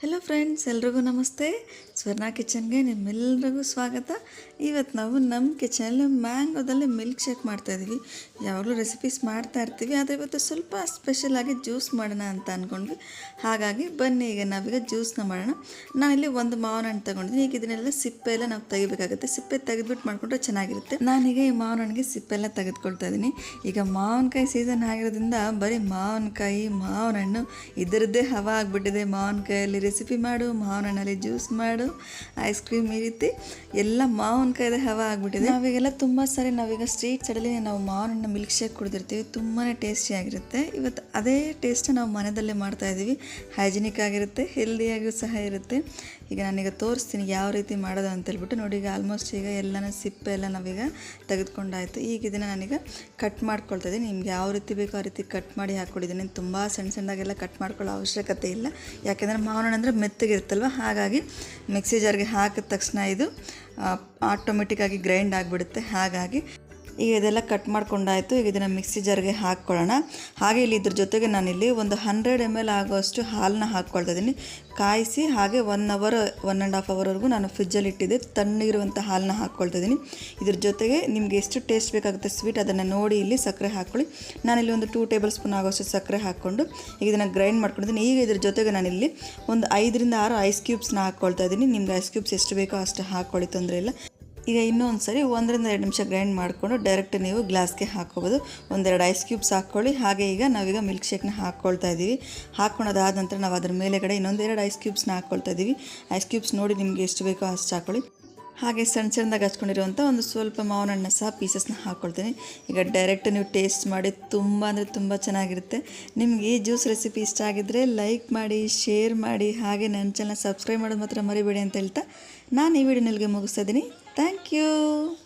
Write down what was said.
Hello friends ಎಲ್ರಿಗೂ ನಮಸ್ತೆ. ಸ್ವರ್ಣ ಕಿಚನ್ಗೆ ನಿಮ್ಮೆಲ್ಲರಿಗೂ ಸ್ವಾಗತ. ಇವತ್ತು ನಾವು ನಮ್ಮ ಕಿಚನಲ್ಲಿ ಮ್ಯಾಂಗೋದಲ್ಲಿ ಮಿಲ್ಕ್ ಶೇಕ್ ಮಾಡ್ತಾಯಿದ್ವಿ ಯಾವಾಗಲೂ ರೆಸಿಪೀಸ್ ಮಾಡ್ತಾ ಇರ್ತೀವಿ, ಆದರೆ ಇವತ್ತು ಸ್ವಲ್ಪ ಸ್ಪೆಷಲಾಗಿ ಜ್ಯೂಸ್ ಮಾಡೋಣ ಅಂತ ಅಂದ್ಕೊಂಡ್ವಿ ಹಾಗಾಗಿ ಬನ್ನಿ, ಈಗ ನಾವೀಗ ಜ್ಯೂಸ್ನ ಮಾಡೋಣ. ನಾನಿಲ್ಲಿ ಒಂದು ಮಾವಿನ ಹಣ್ಣು ತೊಗೊಂಡಿದ್ದೀನಿ. ಈಗ ಇದನ್ನೆಲ್ಲ ಸಿಪ್ಪೆ ಎಲ್ಲ ನಾವು ತೆಗಿಬೇಕಾಗುತ್ತೆ. ಸಿಪ್ಪೆ ತೆಗೆದ್ಬಿಟ್ಟು ಮಾಡಿಕೊಂಡ್ರೆ ಚೆನ್ನಾಗಿರುತ್ತೆ. ನಾನೀಗ ಈ ಮಾವಿನ ಹಣ್ಣಿಗೆ ಸಿಪ್ಪೆಲ್ಲ ತೆಗೆದುಕೊಳ್ತಾ ಈಗ ಮಾವಿನಕಾಯಿ ಸೀಸನ್ ಆಗಿರೋದ್ರಿಂದ ಬರೀ ಮಾವಿನಕಾಯಿ ಮಾವಿನ ಹಣ್ಣು ಇದರದ್ದೇ ಹವಾ ಆಗಿಬಿಟ್ಟಿದೆ ಮಾವಿನಕಾಯಲ್ಲಿ ರೆಸಿಪಿ ಮಾಡು ಮಾವಿನ ಹಣ್ಣಲ್ಲಿ ಜ್ಯೂಸ್ ಮಾಡು ಐಸ್ ಕ್ರೀಮ್ ಈ ರೀತಿ ಎಲ್ಲ ಮಾವಿನಕಾಯ್ದೆ ಹವ ಆಗಿಬಿಟ್ಟಿದೆ. ನಾವೀಗೆಲ್ಲ ತುಂಬ ಸಾರಿ ನಾವೀಗ ಸ್ಟ್ರೀಟ್ ಸೈಡಲ್ಲಿ ನಾವು ಮಾವಿನ ಹಣ್ಣು ಮಿಲ್ಕ್ ಶೇಕ್ ಕುಡಿದಿರ್ತೀವಿ ತುಂಬಾ ಟೇಸ್ಟಿಯಾಗಿರುತ್ತೆ ಇವತ್ತು ಅದೇ ಟೇಸ್ಟ್ ನಾವು ಮನೆಯಲ್ಲೇ ಮಾಡ್ತಾ ಇದ್ದೀವಿ. ಹೈಜಿನಿಕ್ ಆಗಿರುತ್ತೆ ಹೆಲ್ದಿಯಾಗಿಯೂ ಸಹ ಇರುತ್ತೆ. ಈಗ ನಾನೀಗ ತೋರಿಸ್ತೀನಿ ಯಾವ ರೀತಿ ಮಾಡೋದು ಅಂತ ಹೇಳ್ಬಿಟ್ಟು ನೋಡಿ, ಈಗ ಆಲ್ಮೋಸ್ಟ್ ಈಗ ಎಲ್ಲನ ಸಿಪ್ಪೆ ಎಲ್ಲ ನಾವೀಗ ತೆಗೆದುಕೊಂಡಾಯಿತು. ಈಗ ಇದನ್ನು ನಾನೀಗ ಕಟ್ ಮಾಡ್ಕೊಳ್ತಾ ಇದ್ದೀನಿ. ನಿಮ್ಗೆ ಯಾವ ರೀತಿ ಬೇಕೋ ಆ ರೀತಿ ಕಟ್ ಮಾಡಿ ಹಾಕ್ಕೊಂಡಿದ್ದೀನಿ. ತುಂಬ ಸಣ್ಣ ಸಣ್ಣದಾಗೆಲ್ಲ ಕಟ್ ಮಾಡ್ಕೊಳ್ಳೋ ಅವಶ್ಯಕತೆ ಇಲ್ಲ. ಯಾಕೆಂದರೆ ಮಾವಿನ ಅಂದರೆ ಮೆತ್ತಗಿರುತ್ತಲ್ವ? ಹಾಗಾಗಿ ಮಿಕ್ಸಿ ಜಾರ್ಗೆ ಹಾಕಿದ ತಕ್ಷಣ ಇದು ಆಟೋಮೆಟಿಕ್ಕಾಗಿ ಗ್ರೈಂಡ್ ಆಗಿಬಿಡುತ್ತೆ. ಹಾಗಾಗಿ ಈಗ ಇದೆಲ್ಲ ಕಟ್ ಮಾಡ್ಕೊಂಡಾಯಿತು. ಈಗ ಇದನ್ನು ಮಿಕ್ಸಿ ಜಾರ್ಗೆ ಹಾಕ್ಕೊಳ್ಳೋಣ. ಹಾಗೆ ಇಲ್ಲಿ ಇದ್ರ ಜೊತೆಗೆ ನಾನಿಲ್ಲಿ ಒಂದು ಹಂಡ್ರೆಡ್ ಎಂ ಎಲ್ ಆಗೋಷ್ಟು ಹಾಲನ್ನ ಹಾಕ್ಕೊಳ್ತಾ ಇದ್ದೀನಿ. ಕಾಯಿಸಿ ಹಾಗೆ one hour one and half ಅವರ್ವರೆಗೂ ನಾನು ಫ್ರಿಜ್ಜಲ್ಲಿ ಇಟ್ಟಿದ್ದೆ. ತಣ್ಣಗಿರುವಂಥ ಹಾಲನ್ನ ಹಾಕ್ಕೊಳ್ತಾ ಇದ್ದೀನಿ. ಇದ್ರ ಜೊತೆಗೆ ನಿಮಗೆ ಎಷ್ಟು ಟೇಸ್ಟ್ ಬೇಕಾಗುತ್ತೆ ಸ್ವೀಟ್ ಅದನ್ನು ನೋಡಿ ಇಲ್ಲಿ ಸಕ್ಕರೆ ಹಾಕ್ಕೊಳ್ಳಿ. ನಾನಿಲ್ಲಿ ಒಂದು ಟೂ ಟೇಬಲ್ ಸ್ಪೂನ್ ಆಗೋಷ್ಟು ಸಕ್ಕರೆ ಹಾಕ್ಕೊಂಡು ಈಗ ಇದನ್ನು ಗ್ರೈಂಡ್ ಮಾಡ್ಕೊಂಡಿದ್ದೀನಿ. ಈಗ ಇದ್ರ ಜೊತೆಗೆ ನಾನಿಲ್ಲಿ ಒಂದು ಐದರಿಂದ ಆರು ಐಸ್ ಕ್ಯೂಬ್ಸ್ನ ಹಾಕ್ಕೊಳ್ತಾ ಇದ್ದೀನಿ. ನಿಮ್ಗೆ ಐಸ್ ಕ್ಯೂಬ್ಸ್ ಎಷ್ಟು ಬೇಕೋ ಅಷ್ಟು ಹಾಕ್ಕೊಳ್ಳಿ, ತೊಂದರೆ ಇಲ್ಲ. ಈಗ ಇನ್ನೊಂದು ಸರಿ ಒಂದರಿಂದ ಎರಡು ನಿಮಿಷ ಗ್ರೈಂಡ್ ಮಾಡಿಕೊಂಡು ಡೈರೆಕ್ಟ್ ನೀವು ಗ್ಲಾಸ್ಗೆ ಹಾಕೋಬೋದು. ಒಂದೆರಡು ಐಸ್ ಕ್ಯೂಬ್ಸ್ ಹಾಕ್ಕೊಳ್ಳಿ ಹಾಗೆ ಈಗ ನಾವೀಗ ಮಿಲ್ಕ್ ಶೇಕ್ನ ಹಾಕ್ಕೊಳ್ತಾ ಇದ್ದೀವಿ. ಹಾಕ್ಕೊಳೋದಾದ ನಂತರ ನಾವು ಅದ್ರ ಮೇಲೆಗಡೆ ಇನ್ನೊಂದೆರಡು ಐಸ್ ಕ್ಯೂಬ್ಸ್ನ ಹಾಕ್ಕೊಳ್ತಾ ಇದ್ದೀವಿ. ಐಸ್ ಕ್ಯೂಬ್ಸ್ ನೋಡಿ ನಿಮಗೆ ಎಷ್ಟು ಬೇಕೋ ಅಷ್ಟು ಹಾಕ್ಕೊಳ್ಳಿ ಹಾಗೆ ಸಣ್ಣ ಸಣ್ಣದಾಗಿ ಹಚ್ಕೊಂಡಿರುವಂಥ ಒಂದು ಸ್ವಲ್ಪ ಮಾವಿನ ಹಣ್ಣು ಸಹ ಪೀಸಸ್ನ ಹಾಕ್ಕೊಳ್ತೀನಿ ಈಗ ಡೈರೆಕ್ಟ್ ನೀವು ಟೇಸ್ಟ್ ಮಾಡಿ ತುಂಬ ಅಂದರೆ ತುಂಬ ಚೆನ್ನಾಗಿರುತ್ತೆ. ನಿಮಗೆ ಈ ಜ್ಯೂಸ್ ರೆಸಿಪಿ ಇಷ್ಟ ಆಗಿದ್ದರೆ ಲೈಕ್ ಮಾಡಿ ಶೇರ್ ಮಾಡಿ, ಹಾಗೆ ನನ್ನ ಚಾನಲ್ ಸಬ್ಸ್ಕ್ರೈಬ್ ಮಾಡೋದು ಮಾತ್ರ ಮರಿಬೇಡಿ ಅಂತ ಹೇಳ್ತಾ ನಾನು ಈ ವಿಡಿಯೋನಲ್ಲಿಗೆ ಮುಗಿಸ್ತಾ ಇದ್ದೀನಿ. Thank you.